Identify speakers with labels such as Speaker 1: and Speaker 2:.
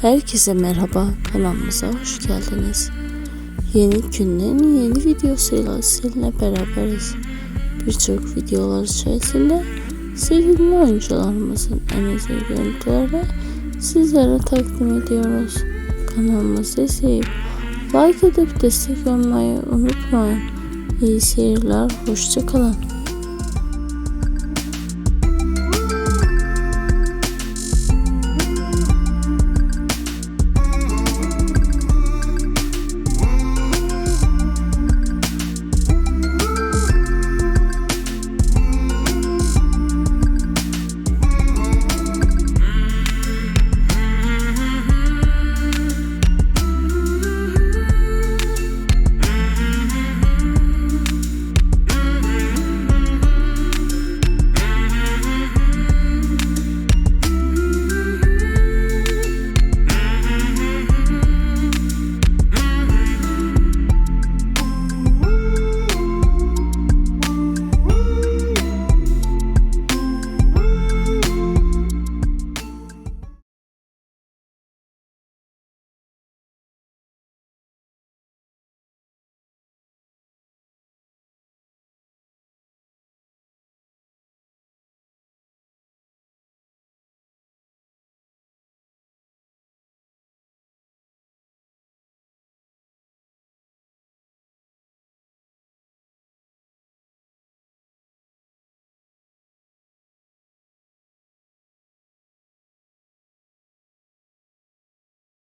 Speaker 1: Herkese merhaba kanalımıza hoş geldiniz. Yeni günün yeni videosuyla sizinle beraberiz. Birçok videolar içerisinde sevgili oyuncularımızın en özel görüntüleri sizlere takdim ediyoruz. Kanalımızı izleyip like edip destek olmayı unutmayın. İyi seyirler, hoşçakalın.